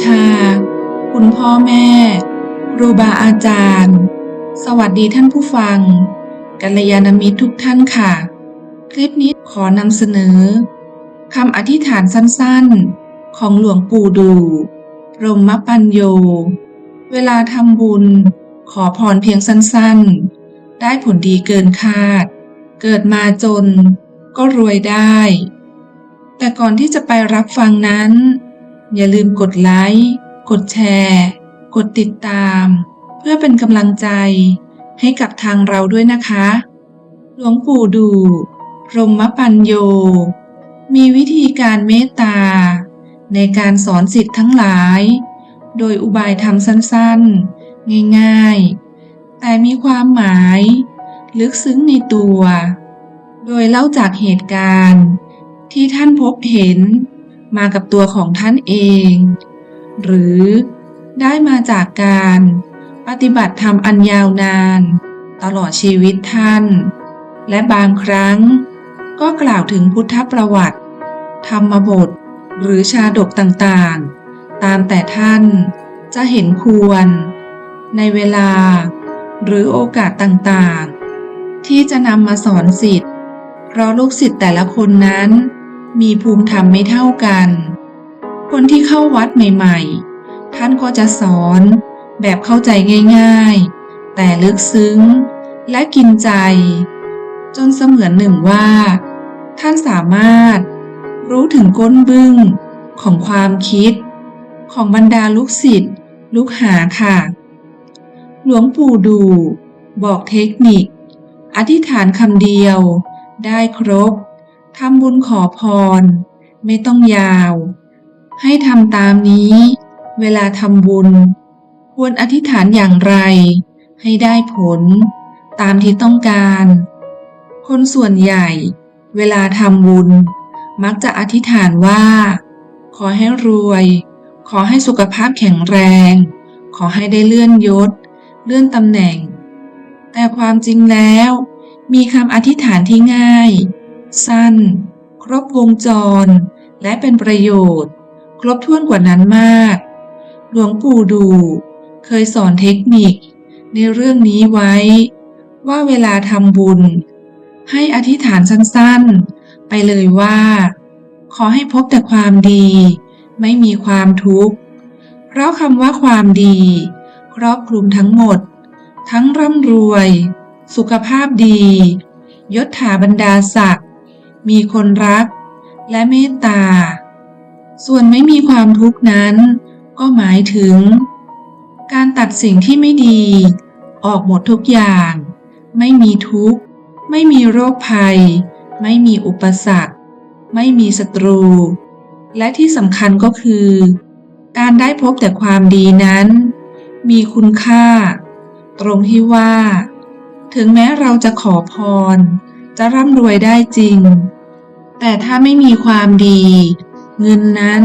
ชา คุณพ่อแม่ ครูบาอาจารย์ สวัสดีท่านผู้ฟัง กัลยาณมิตรทุกท่านค่ะ คลิปนี้ขอนำเสนอคำอธิษฐานสั้นๆ ของหลวงปู่ดูรหมปัญโย เวลาทำบุญ ขอพรเพียงสั้นๆ ได้ผลดีเกินคาด เกิดมาจนก็รวยได้ แต่ก่อนที่จะไปรับฟังนั้น อย่าลืมกดไลค์กดแชร์ กดติดตาม เพื่อเป็นกำลังใจให้กับทางเราด้วยนะคะ หลวงปู่ดูพรหมปัญโย มีวิธีการเมตตา ในการสอนสิทธิ์ทั้งหลาย โดยอุบายธรรมสั้นๆ ง่ายๆ แต่มีความหมาย ลึกซึ้งในตัว โดยเล่าจากเหตุการณ์ที่ท่านพบเห็น มากับตัวของท่านเอง หรือได้มาจากการปฏิบัติธรรมอันยาวนาน ตลอดชีวิตท่าน และบางครั้งก็กล่าวถึงพุทธประวัติ ธรรมบท หรือชาดกต่างๆ ตามแต่ท่านจะเห็นควร ในเวลา หรือโอกาสต่างๆ ที่จะนำมาสอนสิทธิ์เพราะลูกศิษย์แต่ละคนนั้น มีภูมิธรรมไม่เท่ากัน คนที่เข้าวัดใหม่ๆ ท่านก็จะสอนแบบเข้าใจง่ายๆ แต่ลึกซึ้งและกินใจ จนเสมือนหนึ่งว่า ท่านสามารถรู้ถึงก้นบึ้งของความคิด ของบรรดาลูกศิษย์ลูกหาค่ะ หลวงปู่ดู บอกเทคนิค อธิษฐานคำเดียว ได้ครบ ทำบุญขอพร ไม่ต้องยาว ให้ทำตามนี้ เวลาทำบุญ ควรอธิษฐานอย่างไร ให้ได้ผล ตามที่ต้องการ คนส่วนใหญ่ เวลาทำบุญ มักจะอธิษฐานว่า ขอให้รวย ขอให้สุขภาพแข็งแรง ขอให้ได้เลื่อนยศ เลื่อนตำแหน่ง แต่ความจริงแล้ว มีคำอธิษฐานที่ง่าย สั้น ครบวงจร และเป็นประโยชน์ ครบถ้วนกว่านั้นมาก หลวงปู่ดู เคยสอนเทคนิค ในเรื่องนี้ไว้ ว่าเวลาทำบุญ ให้อธิษฐานสั้นๆ ไปเลยว่า ขอให้พบแต่ความดี ไม่มีความทุกข์ เพราะคำว่าความดี ครอบคลุมทั้งหมด ทั้งร่ำรวย สุขภาพดียศถาบรรดาศักดิ์ มีคนรัก และเมตตา ส่วนไม่มีความทุกข์นั้น ก็หมายถึง การตัดสิ่งที่ไม่ดี ออกหมดทุกอย่าง ไม่มีทุกข์ ไม่มีโรคภัย ไม่มีอุปสรรค ไม่มีศัตรู และที่สำคัญก็คือ การได้พบแต่ความดีนั้น มีคุณค่า ตรงที่ว่า ถึงแม้เราจะขอพร จะร่ำรวยได้จริง แต่ถ้าไม่มีความดี เงินนั้น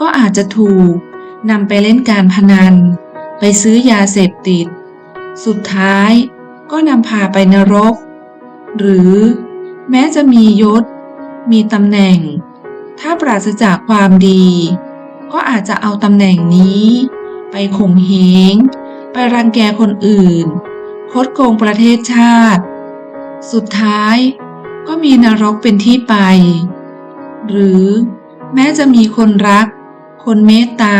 ก็อาจจะถูกนำไปเล่นการพนัน ไปซื้อยาเสพติด สุดท้ายก็นำพาไปนรก หรือแม้จะมียศ มีตำแหน่ง ถ้าปราศจากความดี ก็อาจจะเอาตำแหน่งนี้ ไปข่มเหงไปรังแกคนอื่น คดโกงประเทศชาติ สุดท้ายก็มีนรกเป็นที่ไป หรือแม้จะมีคนรัก คนเมตตา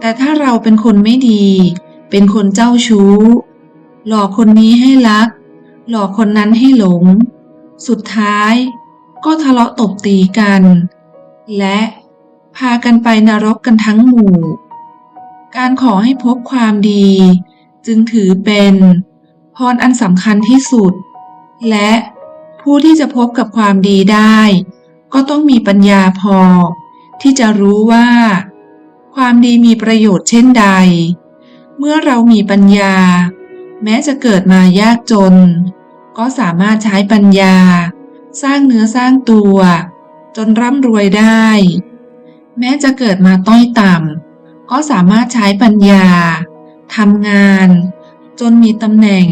แต่ถ้าเราเป็นคนไม่ดี เป็นคนเจ้าชู้ หลอกคนนี้ให้รัก หลอกคนนั้นให้หลง สุดท้ายก็ทะเลาะตบตีกัน และพากันไปนรกกันทั้งหมู่ การขอให้พบความดี จึงถือเป็นพรอันสำคัญที่สุด และผู้ที่จะพบกับความดีได้ ก็ต้องมีปัญญาพอ ที่จะรู้ว่า ความดีมีประโยชน์เช่นใด เมื่อเรามีปัญญา แม้จะเกิดมายากจน ก็สามารถใช้ปัญญา สร้างเนื้อสร้างตัว จนร่ำรวยได้ แม้จะเกิดมาต้อยต่ำก็สามารถใช้ปัญญาทำงาน จนมีตำแหน่ง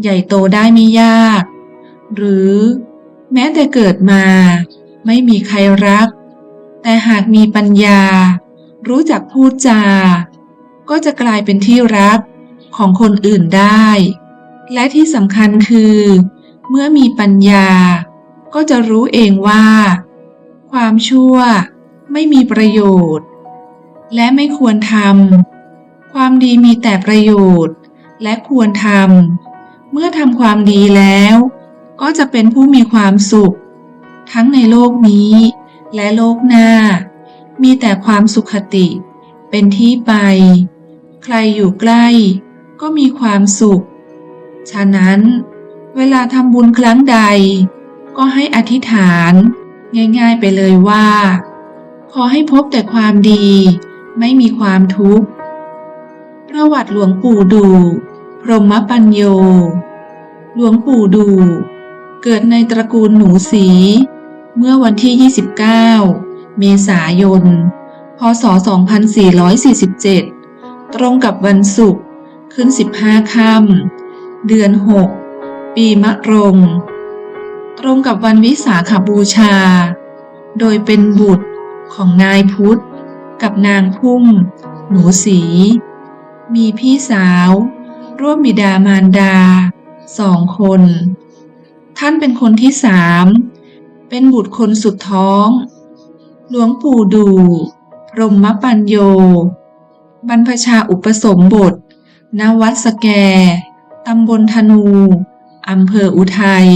ใหญ่โตได้ไม่ยาก หรือแม้แต่เกิดมาไม่มีใครรัก แต่หากมีปัญญา รู้จักพูดจา ก็จะกลายเป็นที่รักของคนอื่นได้ และที่สำคัญคือ เมื่อมีปัญญา ก็จะรู้เองว่า ความชั่วไม่มีประโยชน์ และไม่ควรทำความดีมีแต่ประโยชน์ และควรทำเมื่อทำความดีแล้ว ก็จะเป็นผู้มีความสุข ทั้งในโลกนี้ และโลกหน้า มีแต่ความสุขติ เป็นที่ไป ใครอยู่ใกล้ ก็มีความสุข ฉะนั้น เวลาทำบุญครั้งใด ก็ให้อธิษฐาน ง่ายๆไปเลยว่า ขอให้พบแต่ความดี ไม่มีความทุกข์ประวัติหลวงปู่ดู พรหมปัญโย หลวงปู่ดู เกิดในตระกูลหนูสี เมื่อวันที่ 29 เมษายน พศ 2447 ตรงกับวันศุกร์ขึ้น 15 ค่ำเดือน 6 ปีมะรง ตรงกับวันวิสาขบูชา โดยเป็นบุตรของนายพุทธ กับนางพุ่ม หนูสี มีพี่สาว ร่วมบิดามารดาสองคน ท่านเป็นคนที่สาม เป็นบุตรคนสุดท้อง หลวงปู่ดูพรหมปัญโย บรรพชาอุปสมบท ณ วัดสแก ตำบลธนู อำเภออุทัย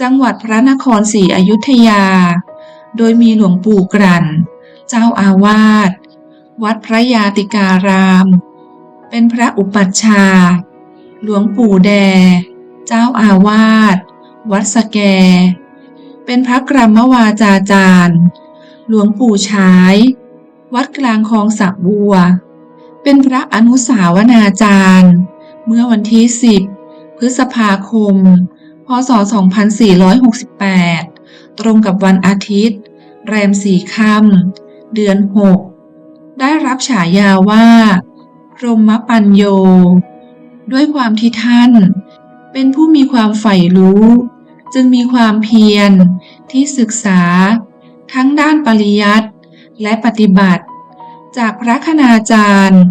จังหวัดพระนครศรีอยุธยา โดยมีหลวงปู่กลั่นเจ้าอาวาส วัดพระยาติการาม เป็นพระอุปัชฌาย์ หลวงปู่แด เจ้าอาวาส วัดสแก เป็นพระกรรมวาจาจารย์ หลวงปู่ฉาย วัดกลางคลองสักบัว เป็นพระอนุสาวนาจารย์ เมื่อวันที่ 10 พฤษภาคม พศ 2468 ตรงกับวันอาทิตย์ แรมสี่ค่ำเดือน 6 ได้รับฉายาว่าพรหมปัญโย ด้วยความที่ท่านเป็นผู้มีความใฝ่รู้ จึงมีความเพียรที่ศึกษา ทั้งด้านปริยัติและปฏิบัติ จากพระคณาจารย์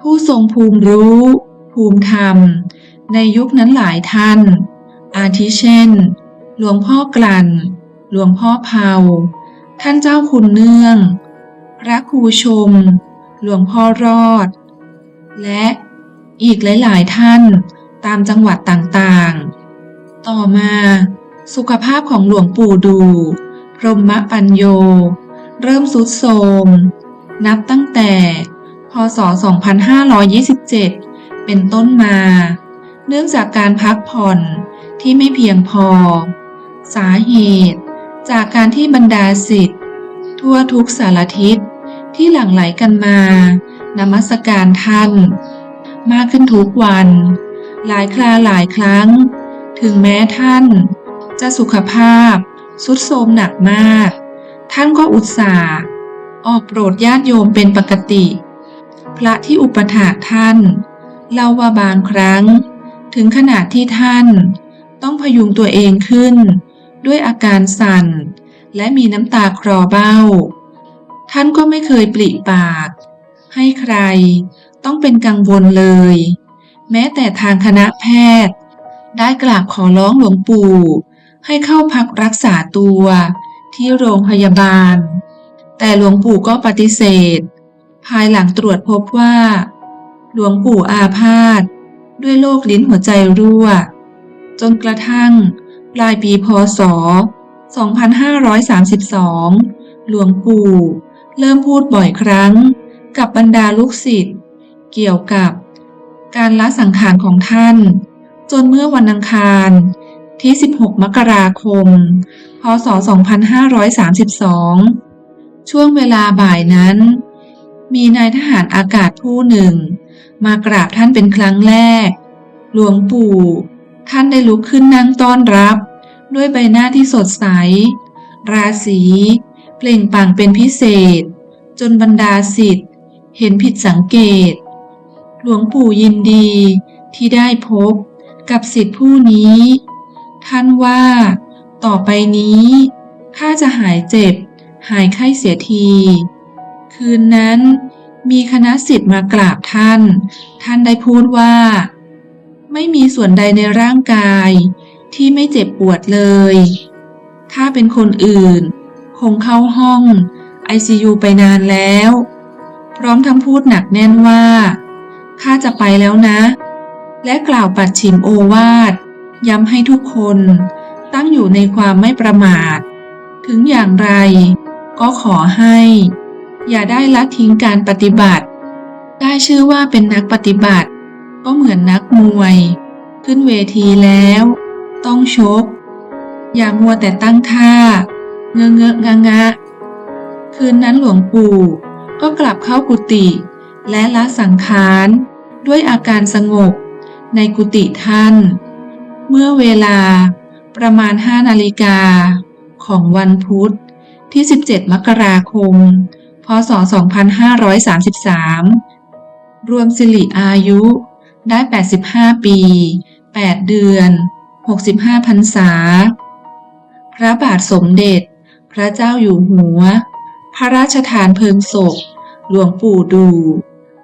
ผู้ทรงภูมิรู้ ภูมิธรรม ในยุคนั้นหลายท่าน อาทิเช่น หลวงพ่อกลั่น หลวงพ่อเผาท่านเจ้าคุณเนื่อง พระครูชม หลวงพ่อรอด และอีกหลาย ๆ ท่านตามจังหวัดต่าง ๆ ต่อมา สุขภาพของหลวงปู่ดู พรหมปัญโย เริ่มสุดโทรมนับตั้งแต่ พศ 2527 เป็นต้นมา เนื่องจากการพักผ่อนที่ไม่เพียงพอ สาเหตุ จากการที่บรรดาสิทธิ์ทั่วทุกสารทิศที่หลั่งไหลกันมานมัสการท่าน มากขึ้นทุกวัน หลายคราหลายครั้ง ถึงแม้ท่าน จะสุขภาพสุดโทรมหนักมาก ท่านก็อุตส่าห์ออกโปรดญาติโยมเป็นปกติ พระที่อุปถากท่าน เล่าว่าบางครั้ง ถึงขนาดที่ท่าน ต้องพยุงตัวเองขึ้น ด้วยอาการสั่น และมีน้ำตาคลอเบ้า ท่านก็ไม่เคยปริปาก ให้ใครต้องเป็นกังวลเลย แม้แต่ทางคณะแพทย์ ได้กราบขอร้องหลวงปู่ ให้เข้าพักรักษาตัวที่โรงพยาบาล แต่หลวงปู่ก็ปฏิเสธ ภายหลังตรวจพบว่า หลวงปู่อาพาธด้วยโรคลิ้นหัวใจรั่ว จนกระทั่งปลายปีพศ 2532 หลวงปู่เริ่มพูดบ่อยครั้งกับบรรดาลูกศิษย์เกี่ยวกับการละสังขารของท่าน จนเมื่อวันอังคาร ที่ 16 มกราคม พศ 2532 ช่วงเวลาบ่ายนั้น มีนายทหารอากาศผู้หนึ่ง มากราบท่านเป็นครั้งแรก หลวงปู่ ท่านได้ลุกขึ้นนั่งต้อนรับ ด้วยใบหน้าที่สดใส ราศีเปล่งปลั่งเป็นพิเศษ จนบรรดาสิทธิ์เห็นผิดสังเกต หลวงปู่ยินดีที่ได้พบ กับสิทธิผู้นี้ ท่านว่า ต่อไปนี้ ข้าจะหายเจ็บ หายไข้เสียที คืนนั้น มีคณะสิทธิ์มากราบท่าน ท่านได้พูดว่า ไม่มีส่วนใดในร่างกาย ที่ไม่เจ็บปวดเลย ถ้าเป็นคนอื่น คงเข้าห้อง ICU ไปนานแล้ว พร้อมทั้งพูดหนักแน่นว่า ข้าจะไปแล้วนะ และกล่าวปัดฉิมโอวาท ย้ำให้ทุกคนตั้งอยู่ในความไม่ประมาท ถึงอย่างไร ก็ขอให้ อย่าได้ละทิ้งการปฏิบัติ ได้ชื่อว่าเป็นนักปฏิบัติ ก็เหมือนนักมวย ขึ้นเวทีแล้ว ต้องชก อย่ามัวแต่ตั้งท่า เงอะเงอะงะงะคืนนั้นหลวงปู่ก็กลับเข้ากุฏิและละสังขารด้วยอาการสงบ ในกุฏิท่าน เมื่อเวลาประมาณ5นาฬิกาของวันพุธที่ 17 มกราคม พศ 2533 รวมสิริอายุได้ 85 ปี 8 เดือน 65 พรรษา พระบาทสมเด็จ พระเจ้าอยู่หัว พระราชทานเพลิงศพ หลวงปู่ดู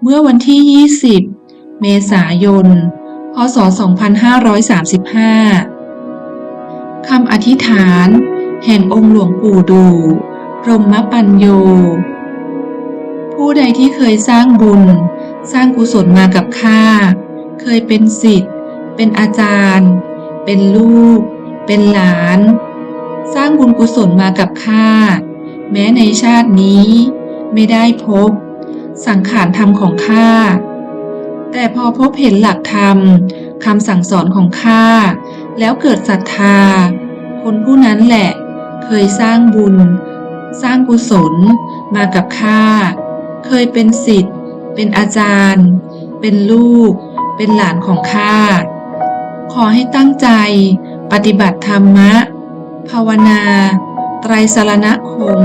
เมื่อวันที่ 20 เมษายน พศ 2535 คำอธิษฐาน แห่งองค์หลวงปู่ดู พรหมปัญโย ผู้ใดที่เคยสร้างบุญ สร้างกุศลมากับข้า เคยเป็นศิษย์เป็นอาจารย์ เป็นลูก เป็นหลาน สร้างบุญกุศลมากับข้า แม้ในชาตินี้ ไม่ได้พบ สังขารธรรมของข้า แต่พอพบเห็นหลักธรรมคำสั่งสอนของข้า แล้วเกิดศรัทธา คนผู้นั้นแหละ เคยสร้างบุญ สร้างกุศลมากับข้า เคยเป็นศิษย์เป็นอาจารย์ เป็นลูก เป็นหลานของข้า ขอให้ตั้งใจปฏิบัติธรรมะ ภาวนา ไตรสารณคม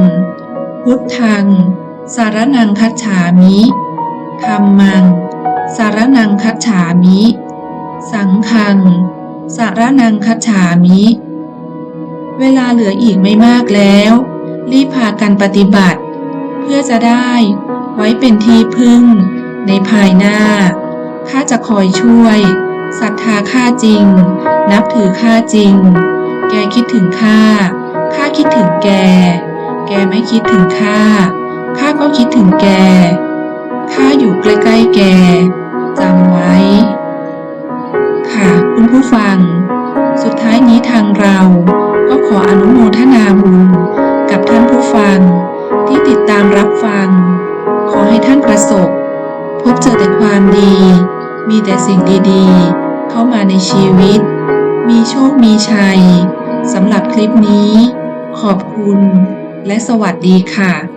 พุทธัง สารนังคัจฉามิ ธรรมัง สารนังคัจฉามิ สังฆัง สารนังคัจฉามิ เวลาเหลืออีกไม่มากแล้ว รีบพากันปฏิบัติ เพื่อจะได้ไว้เป็นที่พึ่ง ในภายหน้า ข้าจะคอยช่วย ศรัทธาข้าจริง นับถือข้าจริง แกคิดถึงข้า ข้าคิดถึงแก แกไม่คิดถึงข้า ข้าก็คิดถึงแก ข้าอยู่ใกล้ๆแกจำไว้ ค่ะคุณผู้ฟัง สุดท้ายนี้ทางเราก็ขออนุโมทนาบุญกับท่านผู้ฟังที่ติดตามรับฟัง ขอให้ท่านประสบ พบเจอแต่ความดี มีแต่สิ่งดีๆ เข้ามาในชีวิต มีโชคมีชัยสำหรับคลิปนี้ ขอบคุณและสวัสดีค่ะ